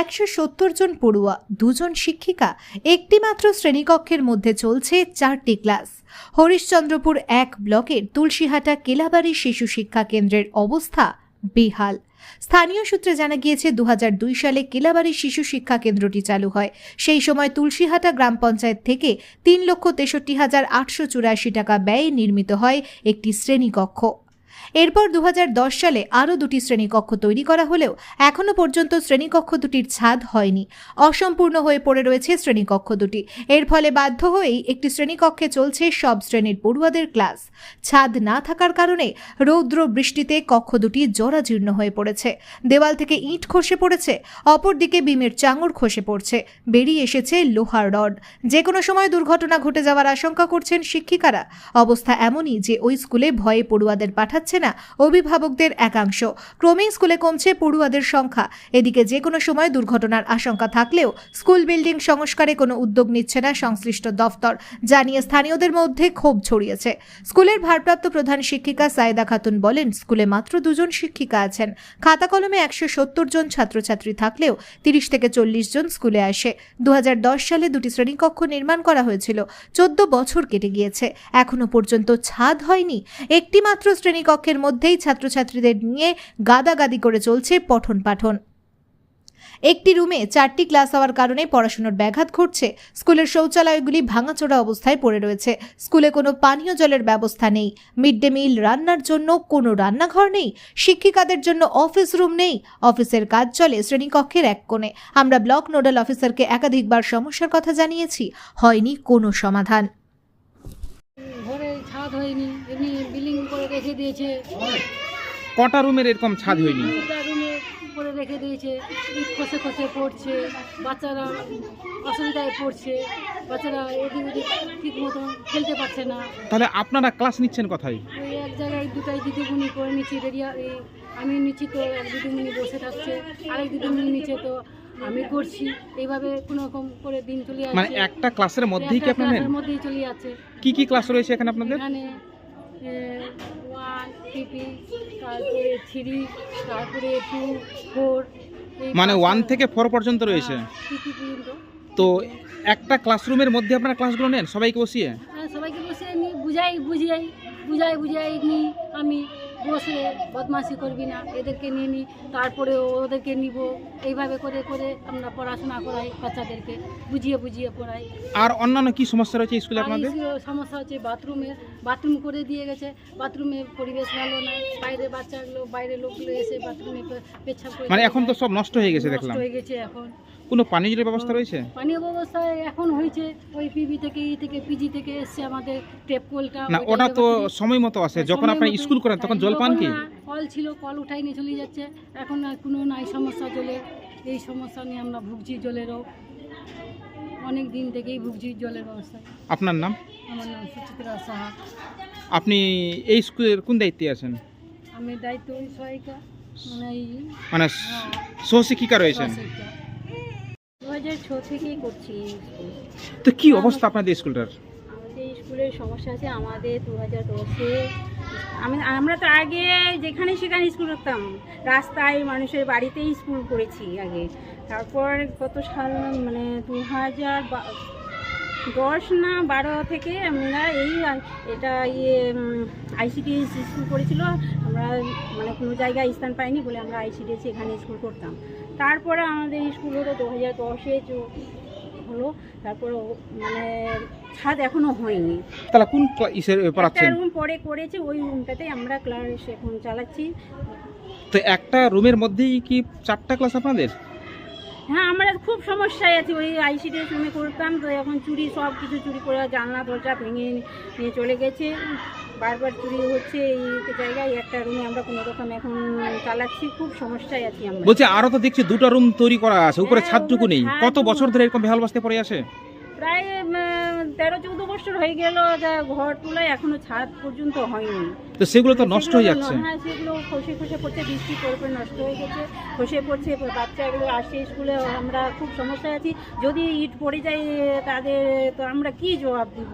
একশো সত্তর জন পড়ুয়া, দুজন শিক্ষিকা, একটিমাত্র শ্রেণীকক্ষের মধ্যে চলছে চারটি ক্লাস। হরিশ্চন্দ্রপুর এক ব্লকের তুলসীহাটা কেলাবাড়ি শিশু শিক্ষা কেন্দ্রের অবস্থা বেহাল। স্থানীয় সূত্রে জানা গিয়েছে দু হাজার দুই সালে কেলাবাড়ি শিশু শিক্ষা কেন্দ্রটি চালু হয়। সেই সময় তুলসীহাটা গ্রাম পঞ্চায়েত থেকে তিন লক্ষ তেষট্টি হাজার আটশো চুরাশি টাকা ব্যয়ে নির্মিত হয় একটি শ্রেণীকক্ষ। এরপর দু হাজার দশ সালে আরও দুটি শ্রেণীকক্ষ তৈরি করা হলেও এখনও পর্যন্ত শ্রেণীকক্ষ দুটির ছাদ হয়নি। অসম্পূর্ণ হয়ে পড়ে রয়েছে শ্রেণীকক্ষ দুটি। এর ফলে বাধ্য হয়েই একটি শ্রেণীকক্ষে চলছে সব শ্রেণির পড়ুয়াদের ক্লাস। ছাদ না থাকার কারণে রৌদ্র বৃষ্টিতে কক্ষ দুটি জরাজীর্ণ হয়ে পড়েছে। দেওয়াল থেকে ইট খসে পড়েছে, অপরদিকে বিমের চাঙড় খসে পড়ছে। বেরিয়ে এসেছে লোহার রড। যে কোনো সময় দুর্ঘটনা ঘটে যাওয়ার আশঙ্কা করছেন শিক্ষিকারা। অবস্থা এমনই যে ওই স্কুলে ভয়ে পড়ুয়াদের পাঠাচ্ছে না, অভিভাবকদের একাংশ। ক্রমেই স্কুলে কমছে পড়ুয়াদের সংখ্যা। এদিকে যে কোনো সময় দুর্ঘটনার আশঙ্কা থাকলেও স্কুল বিল্ডিং সংস্কারে কোনো উদ্যোগ নিচ্ছে না সংশ্লিষ্ট দফতর জানিয়ে স্থানীয়দের মধ্যে ক্ষোভ ছড়িয়েছে। স্কুলের ভারপ্রাপ্ত প্রধান শিক্ষিকা সায়েদা খাতুন বলেন, স্কুলে মাত্র দুজন শিক্ষিকা আছেন। খাতা কলমে একশো সত্তর জন ছাত্রছাত্রী থাকলেও তিরিশ থেকে চল্লিশ জন স্কুলে আসে। দু হাজার দশ সালে দুটি শ্রেণীকক্ষ নির্মাণ করা হয়েছিল। চোদ্দ বছর কেটে গিয়েছে। এখনও পর্যন্ত ছাদ হয়নি। একটি মাত্র শ্রেণীকক্ষের মধ্যেই ছাত্রছাত্রীদের নিয়ে গাদাগাদি করে চলছে পঠন পাঠন। একটি রুমে চারটি ক্লাস হওয়ার কারণে পড়াশোনার ব্যাঘাত ঘটছে। স্কুলের শৌচালয়গুলি ভাঙাচোরা অবস্থায় পড়ে রয়েছে। স্কুলে কোনো পানীয় জলের ব্যবস্থা নেই। মিড ডে মিল রান্নার জন্য কোনো রান্নাঘর নেই। শিক্ষিকাদের জন্য অফিস রুম নেই। অফিসের কাজ চলে শ্রেণীকক্ষের এক কোণে। আমরা ব্লক নোডাল অফিসারকে একাধিকবার সমস্যার কথা জানিয়েছি। হয়নি কোনো সমাধান। হয়নি এমনি বিল্ডিং করে রেখে দিয়েছে। কটা রুমের এরকম ছাদ হয়নি? দুটা রুমে করে রেখে দিয়েছে ইট খসে খসে পড়ছে বাচ্চারা অসুবিধায় পড়ছে বাচ্চারা এদিক ওদিক ঠিক মতন খেলতে পারছে না। তাহলে আপনারা ক্লাস নিচ্ছেন কোথায়? ওই এক জায়গায় দুটাই দিদিমণি করে নিচ্ছি রেডিয়া আমি নিচ্ছি তো এক দিদিমণি বসে থাকছে আরেক দিদিমণি নিচে তো আমি করছি। এইভাবে কোনো রকম করে দিন চলে মানে একটা ক্লাসের মধ্যেই কি আপনাদের ক্লাসের মধ্যেই চলে যাচ্ছে। কি কি ক্লাস রয়েছে এখানে আপনাদের? এখানে ওয়ান পিপি তারপরে থ্রি তারপরে টু ফোর মানে ওয়ান থেকে ফোর পর্যন্ত রয়েছে। পিপি পর্যন্ত। তো একটা ক্লাসরুমের মধ্যে আপনারা ক্লাসগুলো নেন? সবাইকে বসিয়ে? হ্যাঁ সবাইকে বসে নি বুঝাই বুঝিয়াই বুঝাই বুঝাই নি আমি। বসে বদমাশি করবি না এদেরকে নিয়ে নিই তারপরে ওদেরকে নিব। এইভাবে করে করে আমরা পড়াশোনা করাই বাচ্চাদেরকে বুঝিয়ে বুঝিয়ে পড়াই। আর অন্যান্য কি সমস্যা রয়েছে স্কুলে আপনাদের? সমস্যা হচ্ছে বাথরুমের বাথরুম করে দিয়ে গেছে। বাথরুমে পরিবেশ ভালো নাই বাইরে বাচ্চাগুলো বাইরে লোকগুলো এসে বাথরুমে পে- পেচ্ছাপ করে মানে এখন তো সব নষ্ট হয়ে গেছে নষ্ট দেখলাম। হয়ে গেছে এখন। কোনো পানীয় জলের ব্যবস্থা রয়েছে? পানীয় ব্যবস্থা এখন হয়েছে ওই পিবি থেকে ই থেকে পিজি থেকে এসছে আমাদের টেপ কলটা না ওটা তো সময় মতো আসে যখন আপনি স্কুল করেন তখন জল পান কি? কল ছিল কল উঠাই নিয়ে চলে যাচ্ছে। এখন আর কোনো নাই সমস্যা জলের এই সমস্যা নিয়ে আমরা ভুগছি জলেরও। অনেক দিন থেকেই ভুগছি জলের ব্যবস্থা। আপনার নাম? আমার নাম সুচিত্রা সাহা। আপনি এই স্কুলের কোন দায়িত্বে আছেন? আমি দায়িত্ব সহায়িকা মানে মানে হ্যাঁ, সহশিক্ষিকা রয়েছেন। দু হাজার ছ থেকেই করছি এই স্কুল তো কি অবস্থা আপনাদের স্কুলটার আমাদের স্কুলের সমস্যা আছে আমাদের দু হাজার দশে আমি আমরা তো আগে যেখানে সেখানে স্কুল করতাম। রাস্তায় মানুষের বাড়িতেই স্কুল করেছি আগে। তারপর কত সাল মানে দু হাজার দশ না বারো থেকে আমরা এই এটা ইয়ে আইসিডিএস স্কুল করেছিল। আমরা মানে কোনো জায়গায় স্থান পাইনি বলে আমরা আইসিডিএসি এখানে স্কুল করতাম। তারপরে আমাদের স্কুল হলো দু হাজার দশে হলো তারপরে মানে ছাদ এখনও হয়নি। তাহলে কোন একটা রুম পরে করেছে ওই রুমটাতেই আমরা ক্লাস এখন চালাচ্ছি। তো একটা রুমের মধ্যেই কি চারটা ক্লাস আপনাদের? হ্যাঁ আমরা খুব সমস্যায় আছি। ওই আইসিডিএস রুমে করতাম তো এখন চুরি সব কিছু চুরি করে জানলা দরজা ভেঙে নিয়ে চলে গেছে। বারবার চুরি হচ্ছে এই জায়গায় একটা রুমে আমরা কোনো রকম এখন চালাচ্ছি খুব সমস্যায় আছি আমরা। বলছি আরও তো দেখছি দুটো রুম তৈরি করা আছে উপরে হ্যাঁ, ছাদটুকু নেই। কত বছর ধরে এরকম বেহাল অবস্থায় পড়ে আছে? প্রায় তেরো চৌদ্দ বছর হয়ে গেল যা ঘর তোলায় এখনও ছাদ পর্যন্ত হয়নি। তো সেগুলো তো নষ্ট হয়ে যাচ্ছে। হ্যাঁ সেগুলো খসে খসে পড়ছে বৃষ্টি পড়ে পড়ে নষ্ট হয়ে গেছে খসে পড়ছে বাচ্চাগুলো আসে স্কুলে আমরা খুব সমস্যায় আছি। যদি ইট পড়ে যায় তাদের তো আমরা কি জবাব দিব?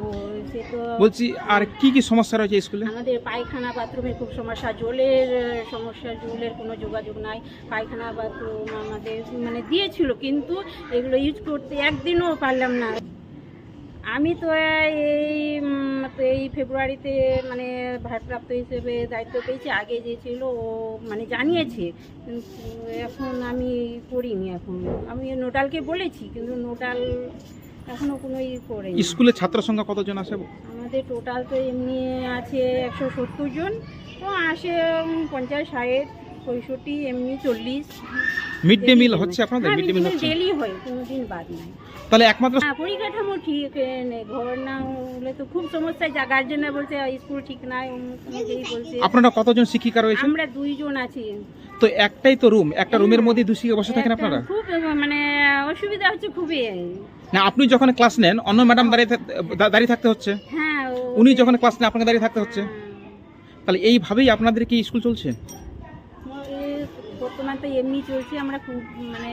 সে তো বলছি আর কি কি সমস্যা রয়েছে স্কুলে? আমাদের পায়খানা বাথরুমের খুব সমস্যা জলের সমস্যা জলের কোনো যোগাযোগ নাই। পায়খানা বাথরুম আমাদের মানে দিয়েছিল কিন্তু এগুলো ইউজ করতে একদিনও পারলাম না। আমি তো এই এই ফেব্রুয়ারিতে মানে ভারপ্রাপ্ত হিসেবে দায়িত্ব পেয়েছি আগে যে ছিল ও মানে জানিয়েছে। কিন্তু এখন আমি করিনি এখন। আমি নোটালকে বলেছি কিন্তু নোটাল এখনও কোনো ই করেনি। স্কুলে ছাত্র সংখ্যা কতজন আছে? আমাদের টোটাল তো এমনি আছে একশো সত্তর জন। তো আসে পঞ্চাশ ষাট পঁয়ষট্টি এমনি চল্লিশ। মিড ডে মিল হচ্ছে আপনাদের? মিড ডে মিল হচ্ছে। ডেলি হয় কোনো দিন বাদ নাই। তাহলে একমাত্র হ্যাঁ পরিকাঠামো ঠিক নেই ঘর না হলে তো খুব সমস্যা যা গার্জেনরা বলছে স্কুল ঠিক নাই বলছে। আপনারা কতজন শিক্ষিকা রয়েছে আমরা দুইজন আছি। তো একটাই তো রুম একটা রুমের মধ্যে দুই শিক্ষক বসে থাকেন আপনারা? খুব মানে অসুবিধা হচ্ছে খুবই। না আপনি যখন ক্লাস নেন অন্য ম্যাডাম দাঁড়িয়ে দাঁড়িয়ে থাকতে হচ্ছে। হ্যাঁ উনি যখন ক্লাস নেন আপনাকে দাঁড়িয়ে থাকতে হচ্ছে। হ্যাঁ। তাহলে এইভাবেই আপনাদের কি স্কুল চলছে? বর্তমান তো এমনি চলছে আমরা খুব মানে